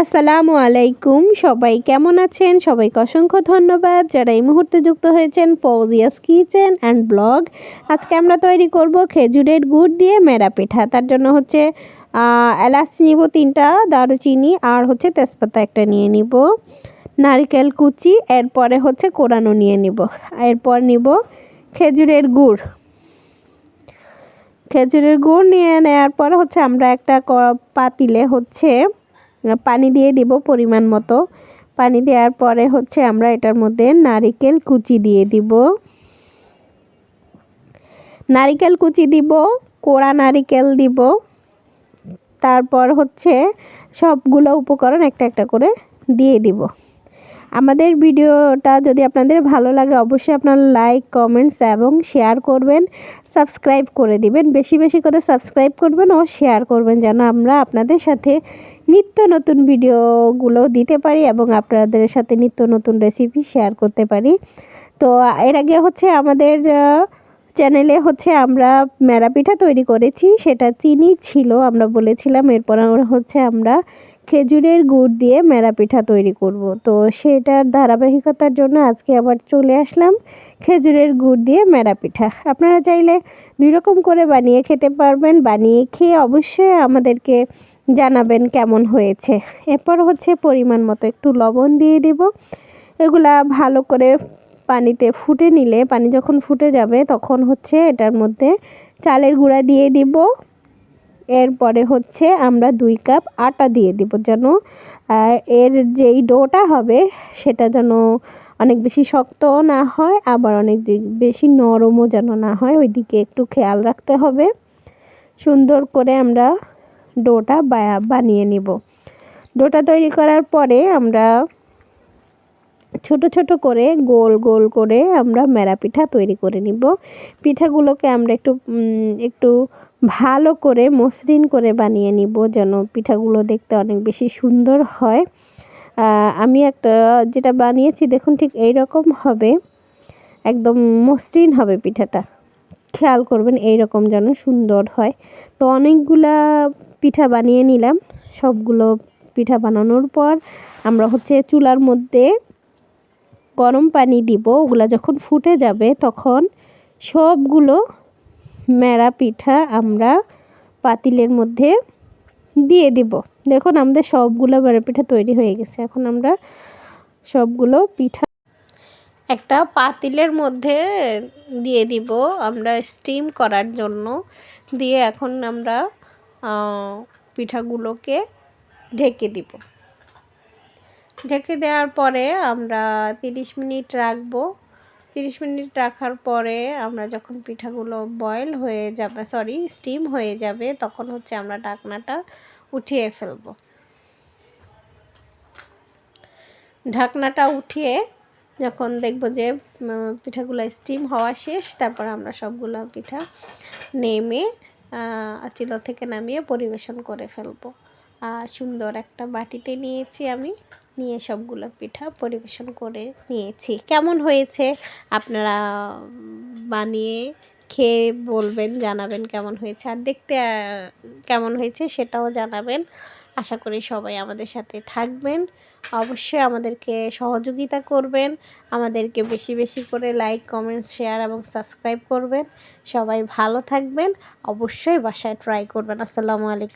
আসসালামু আলাইকুম। সবাই কেমন আছেন? সবাইকে অসংখ্য ধন্যবাদ। যারা এই মুহূর্তে যুক্ত হয়েছেন ফৌজিয়াস কিচেন অ্যান্ড ব্লগ। আজকে আমরা তৈরি করব খেজুরের গুড় দিয়ে মেরা পিঠা। তার জন্য হচ্ছে এলাচ নিব তিনটা, দারুচিনি আর হচ্ছে তেজপাতা একটা নিয়ে নিব। নারকেল কুচি, এরপরে হচ্ছে কোরানো নিয়ে নিব। এরপর নিব খেজুরের গুড়। খেজুরের গুড় নিয়ে নেওয়ার পরে হচ্ছে আমরা একটা পাতিলে হচ্ছে পানি দিয়ে দিব পরিমাণ মতো। পানি দেওয়ার পরে হচ্ছে আমরা এটার মধ্যে নারিকেল কুচি দিয়ে দিব। নারিকেল কুচি দিব, কোড়া নারিকেল দিব। তারপর হচ্ছে সবগুলো উপকরণ একটা একটা করে দিয়ে দিব। আমাদের ভিডিওটা যদি আপনাদের ভালো লাগে, অবশ্যই আপনার লাইক কমেন্টস এবং শেয়ার করবেন। সাবস্ক্রাইব করে দিবেন। বেশি বেশি করে সাবস্ক্রাইব করবেন ও শেয়ার করবেন যেন আমরা আপনাদের সাথে নিত্য নতুন ভিডিওগুলো দিতে পারি এবং আপনাদের সাথে নিত্য নতুন রেসিপি শেয়ার করতে পারি। তো এর আগে হচ্ছে আমাদের চ্যানেলে হচ্ছে আমরা মেরা পিঠা তৈরি করেছি, সেটা চিনি ছিল, আমরা বলেছিলাম এরপর হচ্ছে আমরা খেজুরের গুড় দিয়ে মেরা পিঠা তৈরি করব। তো সেটার ধারাবাহিকতার জন্য আজকে আবার চলে আসলাম খেজুরের গুড় দিয়ে মেরা পিঠা। আপনারা চাইলে দুই রকম করে বানিয়ে খেতে পারবেন, বানিয়ে খেয়ে অবশ্যই আমাদেরকে জানাবেন কেমন হয়েছে। এরপর হচ্ছে পরিমাণ মতো একটু লবণ দিয়ে দিব। এগুলা ভালো করে পানিতে ফুটে নিলে, পানি যখন ফুটে যাবে তখন হচ্ছে এটার মধ্যে চালের গুঁড়া দিয়ে দিব। এরপরে হচ্ছে আমরা দুই কাপ আটা দিয়ে দিব যেন এর যেই ডোটা হবে সেটা যেন অনেক বেশি শক্তও না হয়, আবার অনেক বেশি নরমও যেন না হয়, ওইদিকে একটু খেয়াল রাখতে হবে। সুন্দর করে আমরা ডোটা বানিয়ে নিব। ডোটা তৈরি করার পরে আমরা ছোট ছোট করে গোল গোল করে আমরা মেরা পিঠা তৈরি করে নিব। পিঠাগুলোকে আমরা একটু একটু ভালো করে মসৃণ করে বানিয়ে নিব যেন পিঠাগুলো দেখতে অনেক বেশি সুন্দর হয়। আমি একটা যেটা বানিয়েছি দেখুন ঠিক এই রকম হবে, একদম মসৃণ হবে পিঠাটা। খেয়াল করবেন এই রকম যেন সুন্দর হয়। তো অনেকগুলা পিঠা বানিয়ে নিলাম, সবগুলো পিঠা বানানোর পর আমরা হচ্ছে চুলার মধ্যে গরম পানি দিব, ওগুলা যখন ফুটে যাবে তখন সবগুলো মেরা পিঠা আমরা পাতিলের মধ্যে দিয়ে দিব। দেখুন, আমাদের সবগুলো মেরা পিঠা তৈরি হয়ে গেছে। এখন আমরা সবগুলো পিঠা একটা পাতিলের মধ্যে দিয়ে দিব আমরা স্টিম করার জন্য। দিয়ে এখন আমরা পিঠাগুলোকে ঢেকে দিব। ঢেকে দেওয়ার পরে আমরা তিরিশ মিনিট রাখব। তিরিশ মিনিট রাখার পরে আমরা যখন পিঠাগুলো বয়েল হয়ে যাবে সরি স্টিম হয়ে যাবে, তখন হচ্ছে আমরা ঢাকনাটা উঠিয়ে ফেলব। ঢাকনাটা উঠিয়ে যখন দেখব যে পিঠাগুলো স্টিম হওয়া শেষ, তারপর আমরা সবগুলো পিঠা নেমে চিলো থেকে নামিয়ে পরিবেশন করে ফেলব। আর সুন্দর একটা বাটিতে নিয়েছি আমি। নিয়ে সবগুলো পিঠা পরিবেশন করে নিয়েছি। কেমন হয়েছে? আপনারা বানিয়ে খেয়ে বলবেন, জানাবেন কেমন হয়েছে। আর দেখতে কেমন হয়েছে সেটাও জানাবেন। আশা করি সবাই আমাদের সাথে থাকবেন। অবশ্যই আমাদেরকে সহযোগিতা করবেন। আমাদেরকে বেশি বেশি করে লাইক কমেন্ট শেয়ার এবং সাবস্ক্রাইব করবেন। সবাই ভালো থাকবেন। অবশ্যই বাসায় ট্রাই করবেন। আসসালামু আলাইকুম।